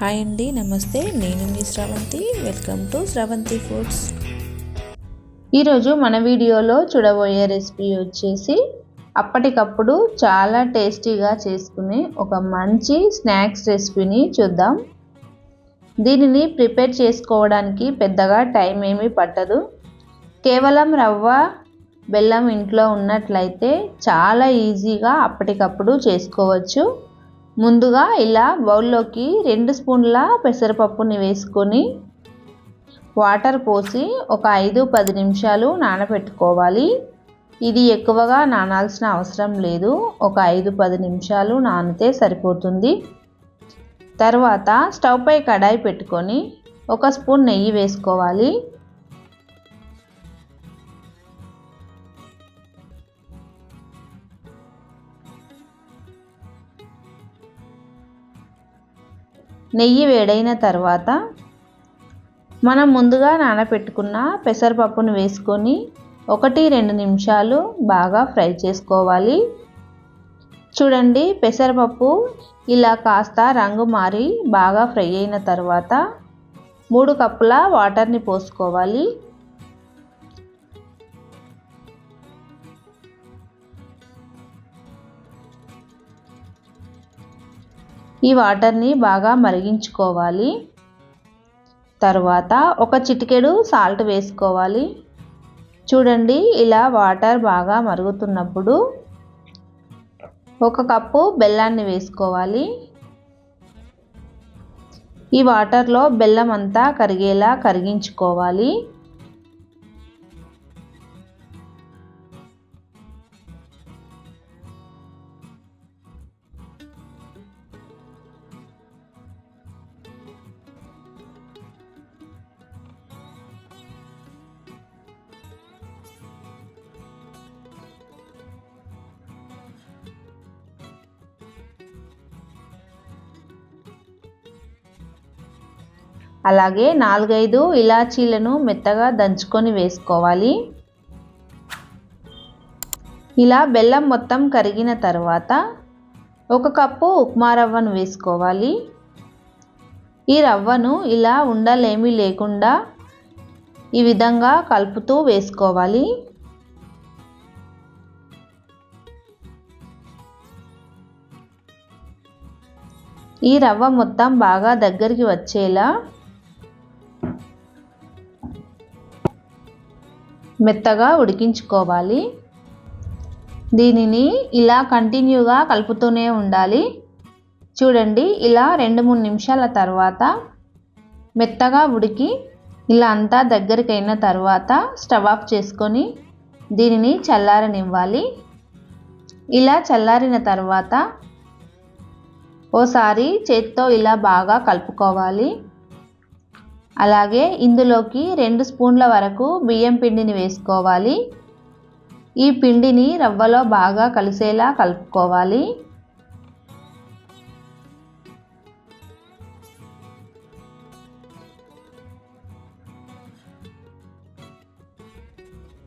Hi అండి నమస్తే. నేను మీ Sravanthi. Welcome to Sravanthi foods. ఈరోజు మన వీడియోలో చూడబోయే రెసిపీ వచ్చేసి అప్పటికప్పుడు చాలా టేస్టీగా చేసుకునే ఒక మంచి స్నాక్స్ రెసిపీని చూద్దాం. దీనిని ప్రిపేర్ చేసుకోవడానికి పెద్దగా టైం ఏమీ పట్టదు. కేవలం రవ్వ బెల్లం ఇంట్లో ఉన్నట్లయితే చాలా ఈజీగా అప్పటికప్పుడు చేసుకోవచ్చు. ముందుగా ఇలా బౌల్లోకి రెండు స్పూన్ల పెసరపప్పుని వేసుకొని వాటర్ పోసి ఒక ఐదు పది నిమిషాలు నానబెట్టుకోవాలి. ఇది ఎక్కువగా నానాల్సిన అవసరం లేదు. ఒక ఐదు పది నిమిషాలు నానితే సరిపోతుంది. తర్వాత స్టవ్ పై కడాయి పెట్టుకొని ఒక స్పూన్ నెయ్యి వేసుకోవాలి. నెయ్యి వేడైన తర్వాత మనం ముందుగా నానబెట్టుకున్న పెసరపప్పును వేసుకొని ఒకటి రెండు నిమిషాలు బాగా ఫ్రై చేసుకోవాలి. చూడండి పెసరపప్పు ఇలా కాస్త రంగు మారి బాగా ఫ్రై అయిన తర్వాత మూడు కప్పుల వాటర్ని పోసుకోవాలి. ఈ వాటర్ని బాగా మరిగించుకోవాలి. తర్వాత ఒక చిటికెడు సాల్ట్ వేసుకోవాలి. చూడండి ఇలా వాటర్ బాగా మరుగుతున్నప్పుడు ఒక కప్పు బెల్లాన్ని వేసుకోవాలి. ఈ వాటర్లో బెల్లం అంతా కరిగేలా కరిగించుకోవాలి. అలాగే నాలుగైదు ఇలాచీలను మెత్తగా దంచుకొని వేసుకోవాలి. ఇలా బెల్లం మొత్తం కరిగిన తర్వాత ఒక కప్పు ఉప్మా రవ్వను వేసుకోవాలి. ఈ రవ్వను ఇలా ఉండలేమీ లేకుండా ఈ విధంగా కలుపుతూ వేసుకోవాలి. ఈ రవ్వ మొత్తం బాగా దగ్గరికి వచ్చేలా మెత్తగా ఉడికించుకోవాలి. దీనిని ఇలా కంటిన్యూగా కలుపుతూనే ఉండాలి. చూడండి ఇలా రెండు మూడు నిమిషాల తర్వాత మెత్తగా ఉడికి ఇలా అంతా దగ్గరికి అయిన తర్వాత స్టవ్ ఆఫ్ చేసుకొని దీనిని చల్లారనివ్వాలి. ఇలా చల్లారిన తర్వాత ఓసారి చేత్తో ఇలా బాగా కలుపుకోవాలి. అలాగే ఇందులోకి రెండు స్పూన్ల వరకు బియ్యం పిండిని వేసుకోవాలి. ఈ పిండిని రవ్వలో బాగా కలిసేలా కలుపుకోవాలి.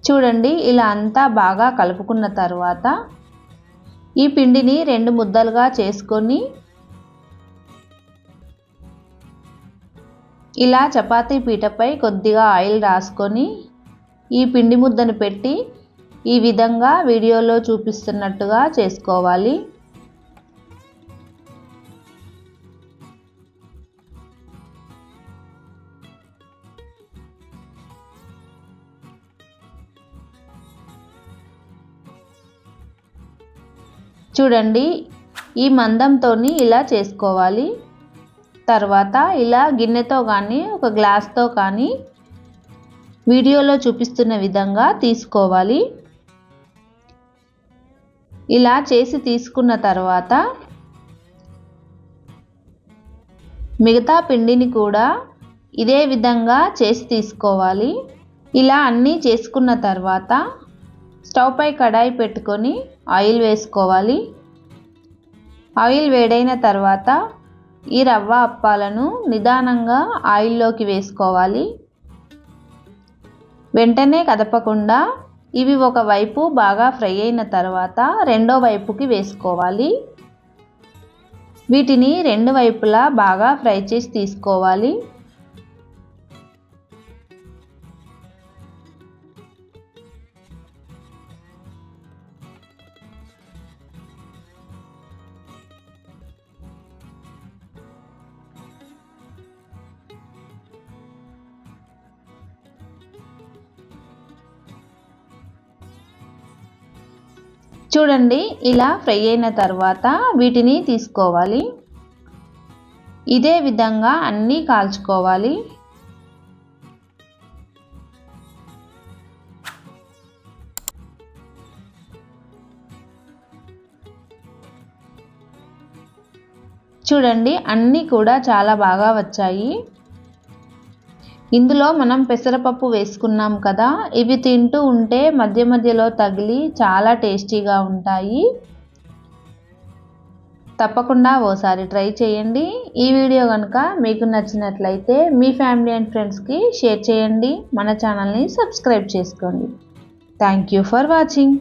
చూడండి ఇలా అంతా బాగా కలుపుకున్న తర్వాత ఈ పిండిని రెండు ముద్దలుగా చేసుకొని ఇలా చపాతీ పీటపై కొద్దిగా ఆయిల్ రాసుకొని ఈ పిండి ముద్దను పెట్టి ఈ విధంగా వీడియోలో చూపిస్తున్నట్టుగా చేసుకోవాలి. చూడండి ఈ మందంతో ఇలా చేసుకోవాలి. తర్వాత ఇలా గిన్నెతో కానీ ఒక గ్లాస్తో కానీ వీడియోలో చూపిస్తున్న విధంగా తీసుకోవాలి. ఇలా చేసి తీసుకున్న తర్వాత మిగతా పిండిని కూడా ఇదే విధంగా చేసి తీసుకోవాలి. ఇలా అన్నీ చేసుకున్న తర్వాత స్టవ్ పై కడాయి పెట్టుకొని ఆయిల్ వేసుకోవాలి. ఆయిల్ వేడైన తర్వాత ఈ రవ్వ అప్పాలను నిదానంగా ఆయిల్లోకి వేసుకోవాలి. వెంటనే కదపకుండా ఇవి ఒక వైపు బాగా ఫ్రై అయిన తర్వాత రెండో వైపుకి వేసుకోవాలి. వీటిని రెండు వైపులా బాగా ఫ్రై చేసి తీసుకోవాలి. చూడండి ఇలా ఫ్రై అయిన తర్వాత వీటిని తీసుకోవాలి. ఇదే విధంగా అన్నీ కాల్చుకోవాలి. చూడండి అన్నీ కూడా చాలా బాగా వచ్చాయి. ఇందులో మనం పెసరపప్పు వేసుకున్నాం కదా ఇవి తింటూ ఉంటే మధ్య మధ్యలో తగిలి చాలా టేస్టీగా ఉంటాయి. తప్పకుండా ఓసారి ట్రై చేయండి. ఈ వీడియో కనుక మీకు నచ్చినట్లయితే మీ ఫ్యామిలీ అండ్ ఫ్రెండ్స్కి షేర్ చేయండి. మన ఛానల్ని సబ్స్క్రైబ్ చేసుకోండి. Thank you for watching.